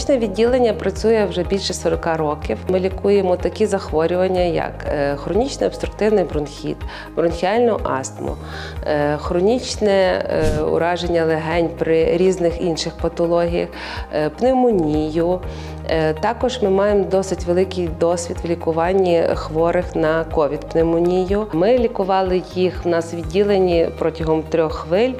Хронічне відділення працює вже більше 40 років. Ми лікуємо такі захворювання, як е, хронічний обструктивний бронхіт, бронхіальну астму, е, хронічне е, ураження легень при різних інших патологіях, пневмонію. Е, Також ми маємо досить великий досвід в лікуванні хворих на ковід-пневмонію. Ми лікували їх в нас відділенні протягом трьох хвиль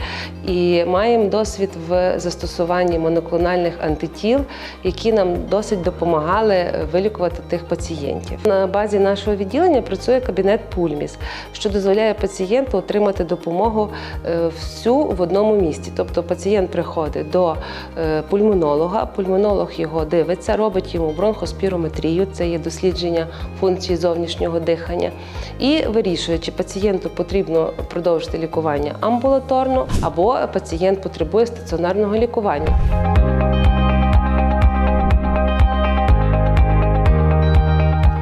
і маємо досвід в застосуванні моноклональних антитіл, які нам досить допомагали вилікувати тих пацієнтів. На базі нашого відділення працює кабінет Пульміс, що дозволяє пацієнту отримати допомогу е, всю в одному місці. Тобто пацієнт приходить до е, пульмонолога, пульмонолог його дивиться, робить йому бронхоспірометрію, це є дослідження функції зовнішнього дихання, і вирішує, чи пацієнту потрібно продовжити лікування амбулаторно або пацієнт потребує стаціонарного лікування.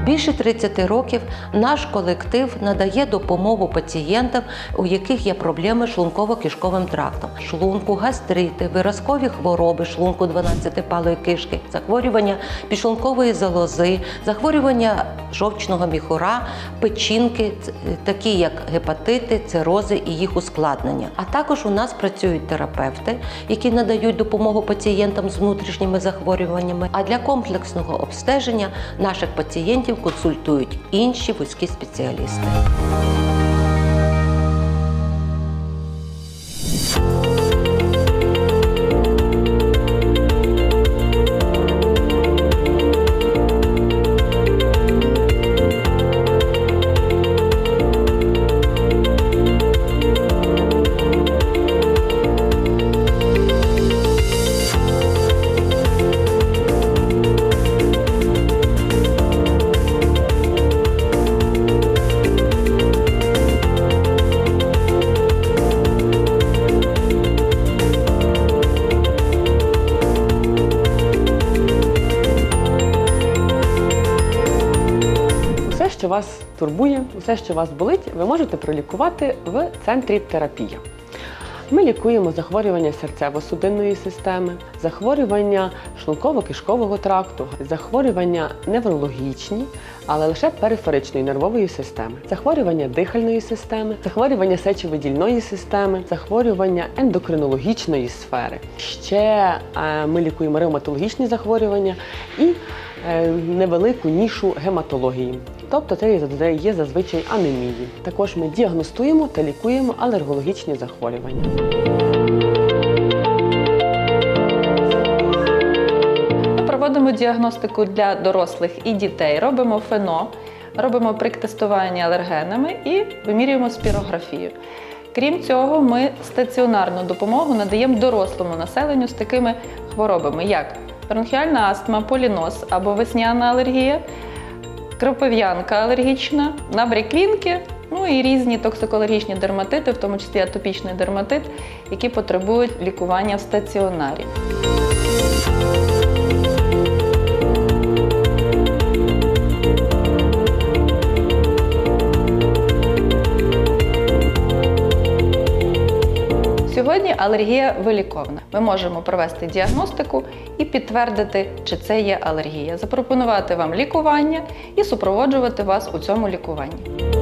Більше 30 років наш колектив надає допомогу пацієнтам, у яких є проблеми з шлунково-кишковим трактом, шлунку, гастрити, виразкові хвороби, шлунку 12-палої кишки, захворювання підшлункової залози, захворювання жовчного міхура, печінки, такі як гепатити, цирози і їх ускладнення. А також у нас працюють терапевти, які надають допомогу пацієнтам з внутрішніми захворюваннями. А для комплексного обстеження наших пацієнтів консультують інші вузькі спеціалісти. Вас турбує, усе, що вас болить, ви можете пролікувати в центрі терапія. Ми лікуємо захворювання серцево-судинної системи, захворювання шлунково-кишкового тракту, захворювання неврологічні, але лише периферичної нервової системи, захворювання дихальної системи, захворювання сечовидільної системи, захворювання ендокринологічної сфери. Ще е, ми лікуємо ревматологічні захворювання і е, невелику нішу гематології. Тобто це є зазвичай анемії. Також ми діагностуємо та лікуємо алергологічні захворювання. Ми проводимо діагностику для дорослих і дітей, робимо ФЕНО, робимо приктестування алергенами і вимірюємо спірографію. Крім цього, ми стаціонарну допомогу надаємо дорослому населенню з такими хворобами, як бронхіальна астма, поліноз або весняна алергія, кропив'янка алергічна, набряк вінки, ну і різні токсикологічні дерматити, в тому числі атопічний дерматит, які потребують лікування в стаціонарі. Сьогодні алергія виліковна. Ми можемо провести діагностику і підтвердити, чи це є алергія, запропонувати вам лікування і супроводжувати вас у цьому лікуванні.